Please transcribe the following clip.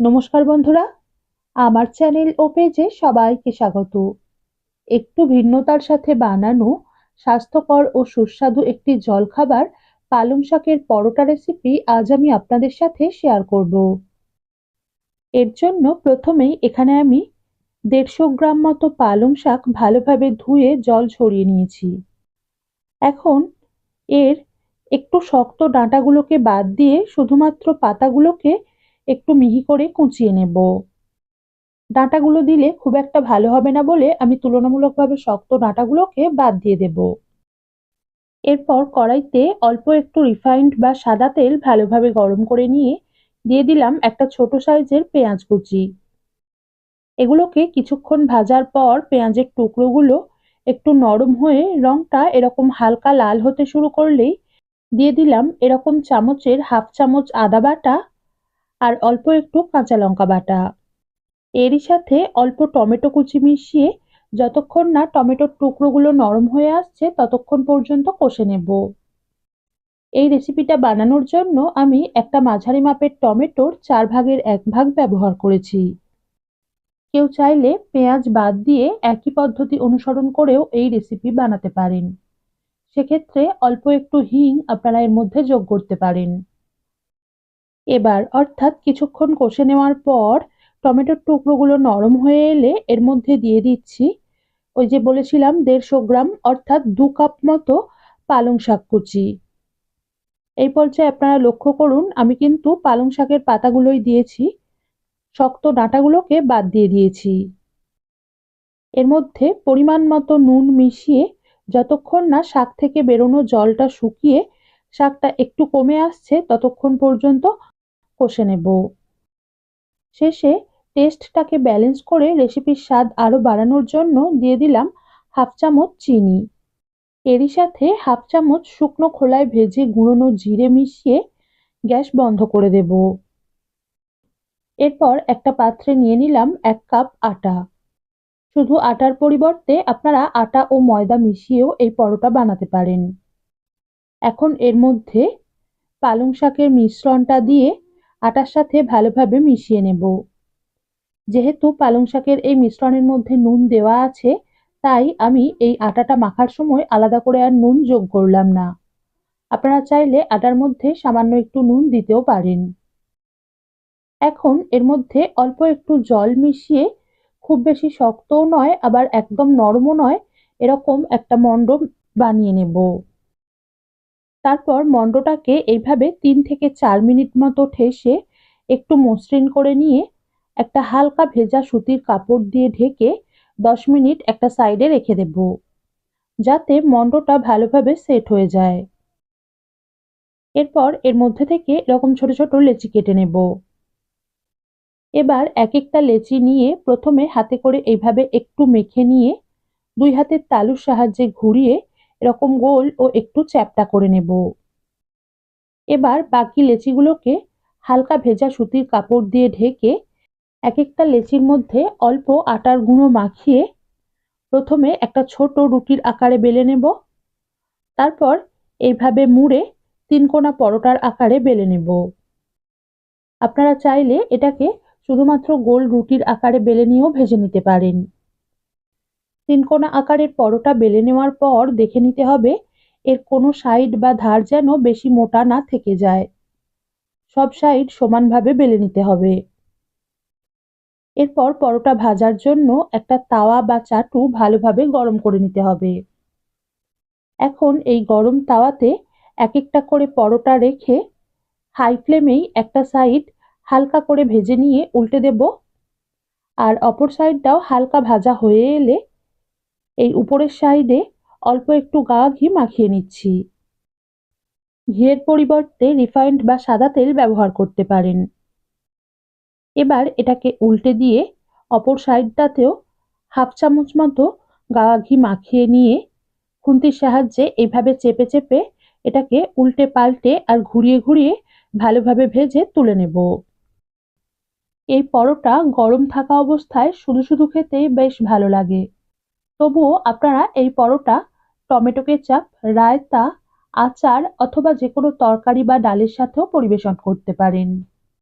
নমস্কার বন্ধুরা, আমার চ্যানেল ও পেজে সবাইকে স্বাগত। একটু ভিন্নতার সাথে বানানো স্বাস্থ্যকর ও সুস্বাদু একটি জলখাবার পালং শাকের পরোটা রেসিপি আজ আমি আপনাদের সাথে শেয়ার করব। এর জন্য প্রথমেই এখানে আমি দেড়শো গ্রাম মতো পালং শাক ভালোভাবে ধুয়ে জল ছড়িয়ে নিয়েছি। এখন এর একটু শক্ত ডাঁটাগুলোকে বাদ দিয়ে শুধুমাত্র পাতাগুলোকে একটু মিহি করে কুচিয়ে নেব। ডাঁটাগুলো দিলে খুব একটা ভালো হবে না বলে আমি তুলনামূলকভাবে শক্ত ডাঁটাগুলোকে বাদ দিয়ে দেব। এরপর কড়াইতে অল্প একটু রিফাইন্ড বা সাদা তেল ভালোভাবে গরম করে নিয়ে দিয়ে দিলাম একটা ছোট সাইজের পেঁয়াজ কুচি। এগুলোকে কিছুক্ষণ ভাজার পর পেঁয়াজের টুকরোগুলো একটু নরম হয়ে রংটা এরকম হালকা লাল হতে শুরু করলেই দিয়ে দিলাম এরকম চামচের হাফ চামচ আদা বাটা আর অল্প একটু কাঁচা লঙ্কা বাটা। এরই সাথে অল্প টমেটো কুচি মিশিয়ে যতক্ষণ না টমেটোর টুকরোগুলো নরম হয়ে আসছে, ততক্ষণ পর্যন্ত কষে নেব। এই রেসিপিটা বানানোর জন্য আমি একটা মাঝারি মাপের টমেটোর চার ভাগের এক ভাগ ব্যবহার করেছি। কেউ চাইলে পেঁয়াজ বাদ দিয়ে একই পদ্ধতি অনুসরণ করেও এই রেসিপি বানাতে পারেন। সেক্ষেত্রে অল্প একটু হিং আপনারা এর মধ্যে যোগ করতে পারেন। এবার অর্থাৎ কিছুক্ষণ কষে নেওয়ার পর টমেটোর টুকরোগুলো নরম হয়ে এলে এর মধ্যে দিয়ে দিচ্ছি। ওই যে বলেছিলাম দেড়শো গ্রাম অর্থাৎ দু কাপ মতো পালং শাক কুচি। এই পর্যায়ে আপনারা লক্ষ্য করুন, আমি কিন্তু পালং শাকের পাতাগুলোই দিয়েছি। শক্ত ডাঁটাগুলোকে বাদ দিয়ে দিয়েছি। এর মধ্যে পরিমাণ মতো নুন মিশিয়ে যতক্ষণ না শাক থেকে বেরোনো জলটা শুকিয়ে শাকটা একটু কমে আসছে ততক্ষণ পর্যন্ত কষে নেব। শেষে টেস্টটাকে ব্যালেন্স করে রেসিপির স্বাদ আরও বাড়ানোর জন্য দিয়ে দিলাম হাফ চামচ চিনি। এরই সাথে হাফ চামচ শুকনো খোলায় ভেজে গুঁড়োনো জিরে মিশিয়ে গ্যাস বন্ধ করে দেব। এরপর একটা পাত্রে নিয়ে নিলাম এক কাপ আটা। শুধু আটার পরিবর্তে আপনারা আটা ও ময়দা মিশিয়েও এই পরোটা বানাতে পারেন। এখন এর মধ্যে পালং শাকের মিশ্রণটা দিয়ে আটার সাথে ভালোভাবে মিশিয়ে নেব। যেহেতু পালং শাকের এই মিশ্রণের মধ্যে নুন দেওয়া আছে, তাই আমি এই আটাটা মাখার সময় আলাদা করে আর নুন যোগ করলাম না। আপনারা চাইলে আটার মধ্যে সামান্য একটু নুন দিতেও পারেন। এখন এর মধ্যে অল্প একটু জল মিশিয়ে খুব বেশি শক্তও নয়, আবার একদম নরমও নয়, এরকম একটা মণ্ড বানিয়ে নেব। তারপর মণ্ডটাকে এইভাবে তিন থেকে চার মিনিট মতো ঠেসে একটু মসৃণ করে নিয়ে একটা হালকা ভেজা সুতির কাপড় দিয়ে ঢেকে দশ মিনিট একটা সাইডে রেখে দেব, যাতে মণ্ডটা ভালোভাবে সেট হয়ে যায়। এরপর এর মধ্যে থেকে এরকম ছোট ছোট লেচি কেটে নেব। এবার এক একটা লেচি নিয়ে প্রথমে হাতে করে এইভাবে একটু মেখে নিয়ে দুই হাতের তালুর সাহায্যে ঘুরিয়ে এরকম গোল ও একটু চ্যাপটা করে নেব। এবার বাকি লেচিগুলোকে হালকা ভেজা সুতির কাপড় দিয়ে ঢেকে এক একটা লেচির মধ্যে অল্প আটার গুঁড়ো মাখিয়ে প্রথমে একটা ছোট রুটির আকারে বেলে নেব। তারপর এইভাবে মুড়ে তিনকোনা পরোটার আকারে বেলে নেব। আপনারা চাইলে এটাকে শুধুমাত্র গোল রুটির আকারে বেলে নিয়েও ভেজে নিতে পারেন। তিনকোনা আকারের পরোটা বেলে নেওয়ার পর দেখে নিতে হবে, এর কোনো সাইড বা ধার যেন বেশি মোটা না থেকে যায়। সব সাইড সমানভাবে বেলে নিতে হবে। এরপর পরোটা ভাজার জন্য একটা তাওয়া বা চাটু ভালোভাবে গরম করে নিতে হবে। এখন এই গরম তাওয়াতে এক একটা করে পরোটা রেখে হাই ফ্লেমেই একটা সাইড হালকা করে ভেজে নিয়ে উল্টে দেব। আর অপর সাইডটাও হালকা ভাজা হয়ে এলে এই উপরের সাইডে অল্প একটু গা ঘি মাখিয়ে নিচ্ছি। ঘিয়ের পরিবর্তে রিফাইন্ড বা সাদা তেল ব্যবহার করতে পারেন। এবার এটাকে উল্টে দিয়ে অপর সাইডটাতেও হাফ চামচ মতো গাওয়া ঘি মাখিয়ে নিয়ে খুন্তির সাহায্যে এইভাবে চেপে চেপে এটাকে উল্টে পাল্টে আর ঘুরিয়ে ঘুরিয়ে ভালোভাবে ভেজে তুলে নেব। এই পরোটা গরম থাকা অবস্থায় শুধু শুধু খেতেই বেশ ভালো লাগে। তবুও আপনারা এই পরোটা, টমেটো কেচাপ, রায়তা, আচার অথবা যে কোনো তরকারি বা ডালের সাথেও পরিবেশন করতে পারেন।